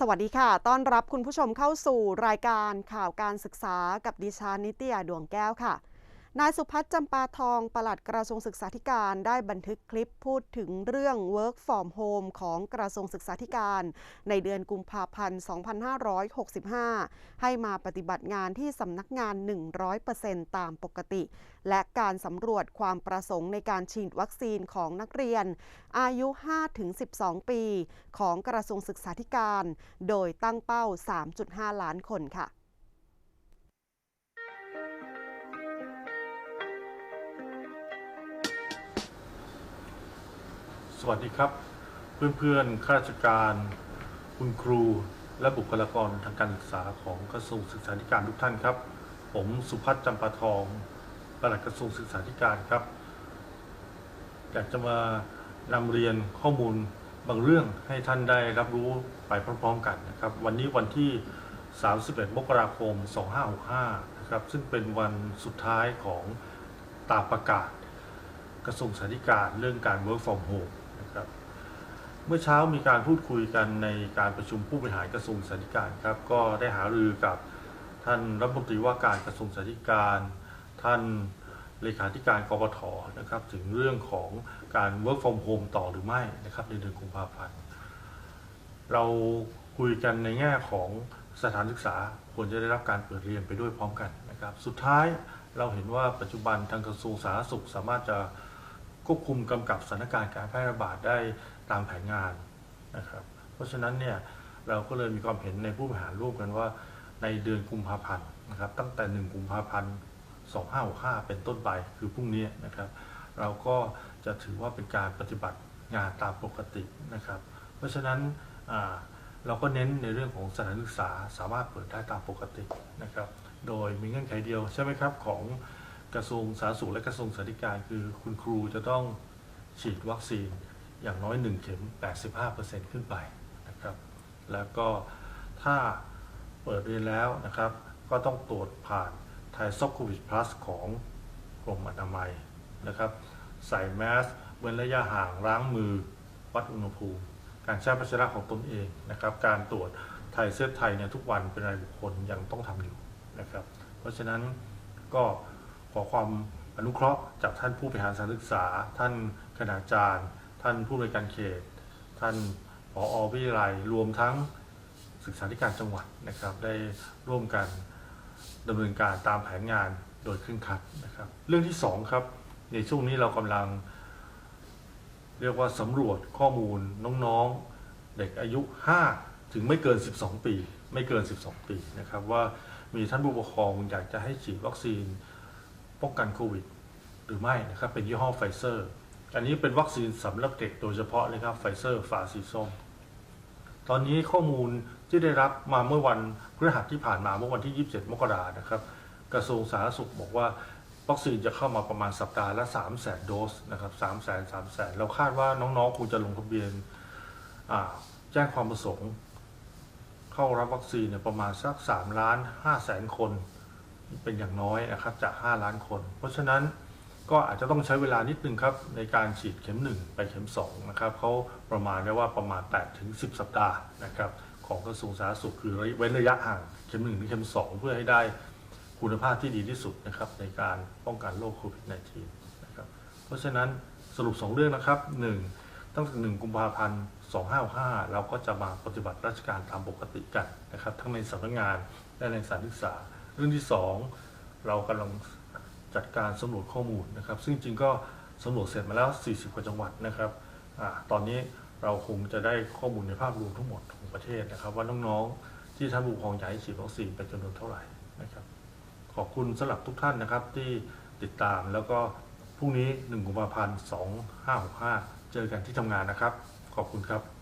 สวัสดีค่ะ ต้อนรับคุณผู้ชมเข้าสู่รายการข่าวการศึกษากับดิฉันนิตยาดวงแก้วค่ะ นายสุพัฒน์จำปาทอง ปลัดกระทรวงศึกษาธิการได้บันทึกคลิปพูดถึงเรื่อง Work from Home ของกระทรวงศึกษาธิการ ในเดือนกุมภาพันธ์ 2565 ให้มาปฏิบัติงานที่สำนักงาน 100%ตามปกติ และการสำรวจความประสงค์ในการฉีดวัคซีนของนักเรียน อายุ 5-12 ปี ของกระทรวงศึกษาธิการ โดยตั้งเป้า 3.5 ล้านคนค่ะ สวัสดีครับ เพื่อนๆข้าราชการ คุณครู และบุคลากรทางการศึกษาของกระทรวงศึกษาธิการทุกท่านครับ ผมสุพัฒน์จำปาทองปลัดกระทรวงศึกษาธิการครับ อยากจะมานำเรียนข้อมูลบางเรื่องให้ท่านได้รับรู้ไปพร้อมๆกันนะครับ วันนี้วันที่ 31 มกราคม 2565 นะครับ ซึ่งเป็นวันสุดท้ายของตามประกาศกระทรวงสาธารณการเรื่องการ work from home เมื่อเช้ามีการพูดคุยกันในการประชุมผู้บริหารกระทรวงสาธารณการครับ ก็ได้หารือกับท่านรัฐมนตรีว่าการกระทรวงสาธารณการ ท่านเลขาธิการกรปทนะครับ ถึงเรื่องของการ work from home ต่อหรือไม่นะครับ ในเดือนกุมภาพันธ์เราคุยกันในแง่ของสถานศึกษาควรจะได้รับการเปิดเรียนไปด้วยพร้อมกันนะครับ สุดท้ายเราเห็นว่าปัจจุบันทางกระทรวงสาธารณสุขสามารถจะ ควบคุมกำกับสถานการณ์การแพร่ระบาดได้ตามแผนงานนะครับ เพราะฉะนั้นเนี่ยเราก็เลยมีความเห็นในผู้บริหารร่วมกันว่าในเดือนกุมภาพันธ์นะครับ ตั้งแต่ 1 กุมภาพันธ์ 2565 เป็นต้นไปคือพรุ่งนี้นะครับ เราก็จะถือว่าเป็นการปฏิบัติงานตามปกตินะครับ เพราะฉะนั้นเราก็เน้นในเรื่องของสถานศึกษาสามารถเปิดได้ตามปกตินะครับ โดยมีเงื่อนไขเดียวใช่ไหมครับของ กระทรวงสาธารณสุขและกระทรวงสาธารณการคือคุณครูจะต้องฉีดวัคซีนอย่างน้อย 1 เข็ม 85%ขึ้นไปนะครับ แล้วก็ถ้าเปิดเรียนแล้วนะครับ ก็ต้องตรวจผ่านไทยซอกโควิด plus ของกรมอนามัยนะครับ ใส่แมสเว้นระยะห่างล้างมือวัดอุณหภูมิ การใช้พัชระของตนเองนะครับ การตรวจไทยเซฟไทยเนี่ยทุกวันเป็นรายบุคคลยังต้องทำอยู่นะครับ เพราะฉะนั้นก็ อความอนุเคราะห์จากท่านผู้บริหารสถานศึกษา ท่านคณาจารย์ ท่านผู้บริการเขต ท่านผอวิทยาลัยรวมทั้งศึกษาธิการจังหวัดนะครับ ได้ร่วมกันดำเนินการตามแผนงานโดยเคร่งคัดนะครับ เรื่องที่สองครับ ในช่วงนี้เรากำลัง เรียกว่าสำรวจข้อมูลน้องๆเด็กอายุ 5 ถึงไม่เกิน 12 ปี ไม่เกิน 12 ปีนะครับว่ามีท่านผู้ปกครองอยากจะให้ฉีดวัคซีน ป้องกันโควิด หรือไม่นะครับเป็นยี่ห้อไฟเซอร์ อันนี้เป็นวัคซีนสำหรับเด็กโดยเฉพาะเลยครับไฟเซอร์ฝาสีส้ม ตอนนี้ข้อมูลที่ได้รับมาเมื่อวันพฤหัสที่ผ่านมาเมื่อวันที่ 27 มกรานะครับ กระทรวงสาธารณสุขบอกว่าวัคซีนจะเข้ามาประมาณสัปดาห์ละ 3 0 0 0 0 0โดสนะครับ3 0 0 0 0 0 3 0 0 0เราคาดว่าน้องๆคงจะลงทะเบียนแจ้งความประสงค์ เข้ารับวัคซีนเนี่ยประมาณสัก 3 ล้าน5แสนคน เป็นอย่างน้อยนะครับจาก 5 ล้านคน เพราะฉะนั้นก็อาจจะต้องใช้เวลานิดนึงครับในการฉีดเข็ม 1 ไปเข็ม2นะครับเขาประมาณได้ว่าประมาณ 8 ถึง 10 สัปดาห์นะครับของกระทรวงสาธารณสุขคือเว้นระยะห่างเข็ม 1 ถึงเข็ม 2 เพื่อให้ได้คุณภาพที่ดีที่สุดนะครับในการป้องกันโรคโควิด -19 นะครับเพราะฉะนั้นสรุป 2 เรื่องนะครับ 1. ตั้งแต่ 1 กุมภาพันธ์ 255 เราก็จะมาปฏิบัติราชการตามปกติกันนะครับทั้งในสำนักงานและในสถานศึกษา เรื่องที่ 2 เรากำลังจัดการสำรวจข้อมูลนะครับ ซึ่งจริงก็สำรวจเสร็จมาแล้ว 40 กว่าจังหวัดนะครับอตอนนี้เราคงจะได้ข้อมูลในภาพรวมทั้งหมดของประเทศนะครับ ว่าน้องๆที่ท่านผู้ปกครองอยากให้ฉีดวัคซีนเป็นจำนวนเท่าไหร่นะครับ ขอบคุณสำหรับทุกท่านนะครับที่ติดตามแล้วก็พรุ่งนี้1กุมภาพันธ์2565 เจอกันที่ทำงานนะครับ ขอบคุณครับ